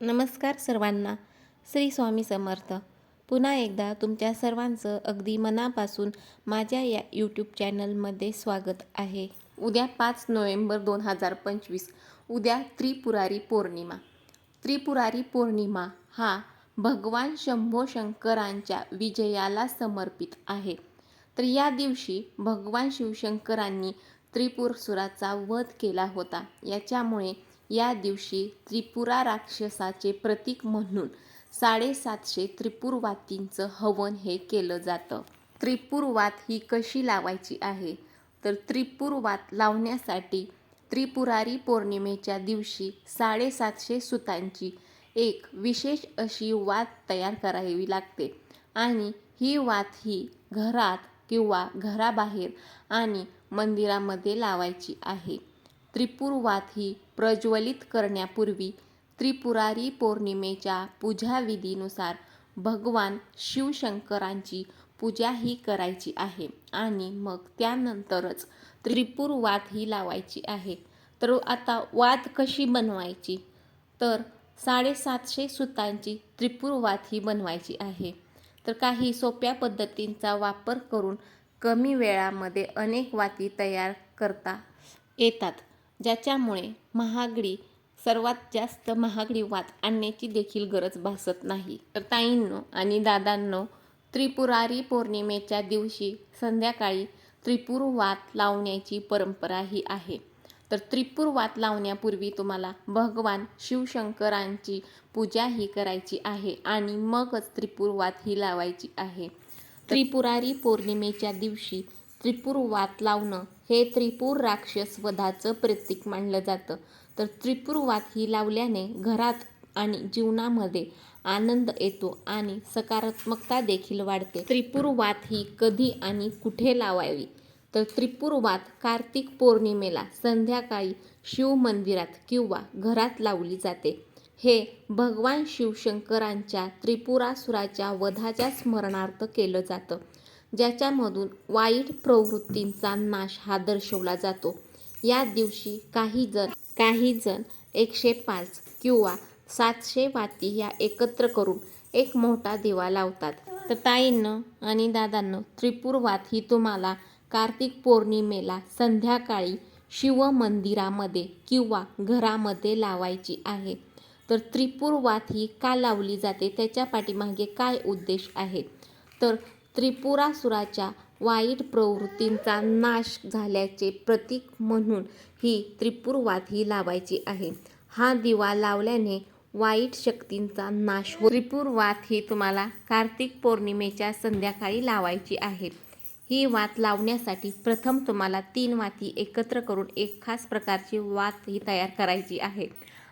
नमस्कार सर्वांना. श्री स्वामी समर्थ. पुन्हा एकदा तुमच्या सर्वांचं अगदी मनापासून माझ्या या यूट्यूब चॅनलमध्ये स्वागत आहे. उद्या पाच नोव्हेंबर दोन हजार पंचवीस उद्या त्रिपुरारी पौर्णिमा. त्रिपुरारी पौर्णिमा हा भगवान शंभो शंकरांच्या विजयाला समर्पित आहे. तर या दिवशी भगवान शिवशंकरांनी त्रिपुरसुराचा वध केला होता. याच्यामुळे या दिवशी त्रिपुरा राक्षसाचे प्रतीक म्हणून साडेसातशे त्रिपुरवातींचं हवन हे केलं जातं. त्रिपुरवात ही कशी लावायची आहे? तर त्रिपुरवात लावण्यासाठी त्रिपुरारी पौर्णिमेच्या दिवशी साडेसातशे सुतांची एक विशेष अशी वात तयार करावी लागते. आणि ही वात ही घरात किंवा घराबाहेर आणि मंदिरामध्ये लावायची आहे. त्रिपुरवात ही प्रज्वलित करण्यापूर्वी त्रिपुरारी पौर्णिमेच्या पूजाविधीनुसार भगवान शिवशंकरांची पूजा ही करायची आहे आणि मग त्यानंतरच त्रिपुर वाद ही लावायची आहे. तर आता वाद कशी बनवायची? तर साडेसातशे सुतांची त्रिपुर वात ही बनवायची आहे. तर काही सोप्या पद्धतींचा वापर करून कमी वेळामध्ये अनेक वाती तयार करता येतात. ज्याच्यामुळे महागडी सर्वात जास्त महागडी वात आणण्याची देखील गरज भासत नाही. तर ताईंनो आणि दादांनो त्रिपुरारी पौर्णिमेच्या दिवशी संध्याकाळी त्रिपुर वात लावण्याची परंपरा ही आहे. तर त्रिपुर वात लावण्यापूर्वी तुम्हाला भगवान शिवशंकरांची पूजा ही करायची आहे आणि मगच त्रिपूर वात ही लावायची आहे. त्रिपुरारी पौर्णिमेच्या दिवशी त्रिपुर वात लावणं हे त्रिपुर राक्षस वधाचं प्रतीक मानलं जातं. तर त्रिपुरवाद ही लावल्याने घरात आणि जीवनामध्ये आनंद येतो आणि सकारात्मकता देखील वाढते. त्रिपुरवात ही कधी आणि कुठे लावावी? तर त्रिपुरवात कार्तिक पौर्णिमेला संध्याकाळी शिव मंदिरात किंवा घरात लावली जाते. हे भगवान शिवशंकरांच्या त्रिपुरासुराच्या वधाच्या स्मरणार्थ केलं जातं. ज्याच्यामधून वाईट प्रवृत्तींचा नाश हा दर्शवला जातो. या दिवशी काही जण काही जण एकशे पाच किंवा सातशे वाती ह्या एकत्र करून एक मोठा दिवा लावतात. तर ताईंनं आणि दादांनं त्रिपुरवात ही तुम्हाला कार्तिक पौर्णिमेला संध्याकाळी शिव मंदिरामध्ये किंवा घरामध्ये लावायची आहे. तर त्रिपुरवात ही का लावली जाते? त्याच्या पाठीमागे काय उद्देश आहे? तर त्रिपुरासुराच्या वाईट प्रवृत्तींचा नाश झाल्याचे प्रतीक म्हणून ही त्रिपुरवात ही लावायची आहे. हा दिवा लावल्याने वाईट शक्तींचा नाश हो त्रिपुरवात ही तुम्हाला कार्तिक पौर्णिमेच्या संध्याकाळी लावायची आहे. ही वात लावण्यासाठी प्रथम तुम्हाला तीन वाती एकत्र करून एक खास प्रकारची वात ही तयार करायची आहे.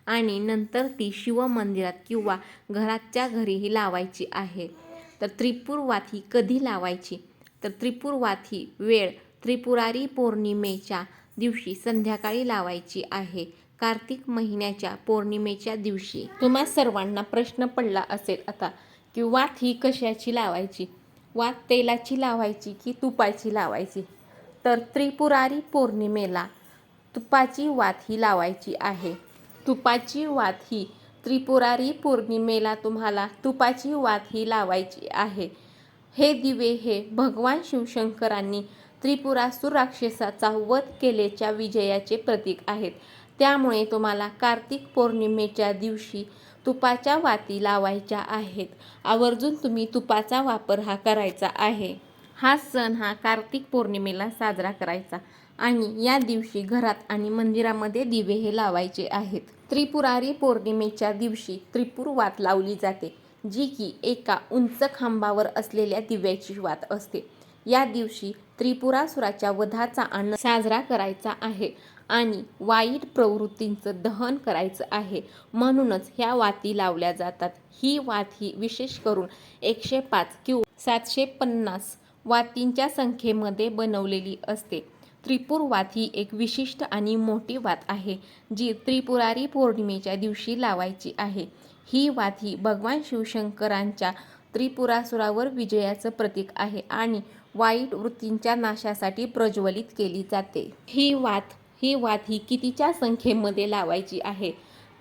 आणि नंतर ती शिवमंदिरात किंवा घराच्या घरीही लावायची आहे. तर त्रिपुरवात ही कधी लावायची? तर त्रिपुरवात ही वेळ त्रिपुरारी पौर्णिमेच्या दिवशी संध्याकाळी लावायची आहे. कार्तिक महिन्याच्या पौर्णिमेच्या दिवशी. तुम्हा सर्वांना प्रश्न पडला असेल आता की वात ही कशाची लावायची? वात तेलाची लावायची की तुपाची लावायची? तर त्रिपुरारी पौर्णिमेला तुपाची वात ही लावायची आहे. तुपाची वात ही त्रिपुरारी पौर्णिमेला तुम्हाला तुपाची वात ही लावायची आहे. हे दिवे हे भगवान शिवशंकरांनी त्रिपुरासूर राक्षसाचा वध केल्याच्या विजयाचे प्रतीक आहेत. त्यामुळे तुम्हाला कार्तिक पौर्णिमेच्या दिवशी तुपाच्या वाती लावायच्या आहेत. आवर्जून तुम्ही तुपाचा वापर हा करायचा आहे. हा सण हा कार्तिक पौर्णिमेला साजरा करायचा. आणि या दिवशी घरात आणि मंदिरामध्ये दिवे हे लावायचे आहेत. त्रिपुरारी पौर्णिमेच्या दिवशी त्रिपुर वात लावली जाते जी की एका उंच खांबावर असलेल्या दिव्याची वात असते. या दिवशी त्रिपुरासुराच्या वधाचा आनंद साजरा करायचा आहे आणि वाईट प्रवृत्तींचं दहन करायचं आहे. म्हणूनच ह्या वाती लावल्या जातात. ही वात ही विशेष करून एकशे पाच किंवा सातशे पन्नास वातींच्या संख्येमध्ये बनवलेली असते. त्रिपुर वात ही एक विशिष्ट आणि मोठी वात आहे जी त्रिपुरारी पौर्णिमेच्या दिवशी लावायची आहे. ही वात ही भगवान शिवशंकरांच्या त्रिपुरासुरावर विजयाचं प्रतीक आहे आणि वाईट वृत्तींच्या नाशासाठी प्रज्वलित केली जाते. ही वात ही वात ही कितीच्या संख्येमध्ये लावायची आहे?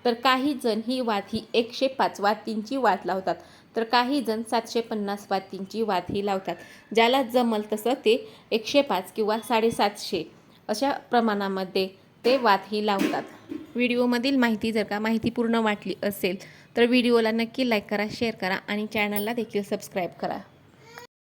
तर काही जण ही वात ही एकशे पाच वातींची वात लावतात. तर काही जण सातशे पन्नास वातींची वात ही लावतात. ज्याला जमल तसं ते एकशे पाच किंवा साडेसातशे अशा प्रमाणामध्ये ते वात ही लावतात. व्हिडिओमधील माहिती जर का माहिती पूर्ण वाटली असेल तर व्हिडिओला नक्की लाईक करा शेअर करा आणि चॅनलला देखील सबस्क्राईब करा.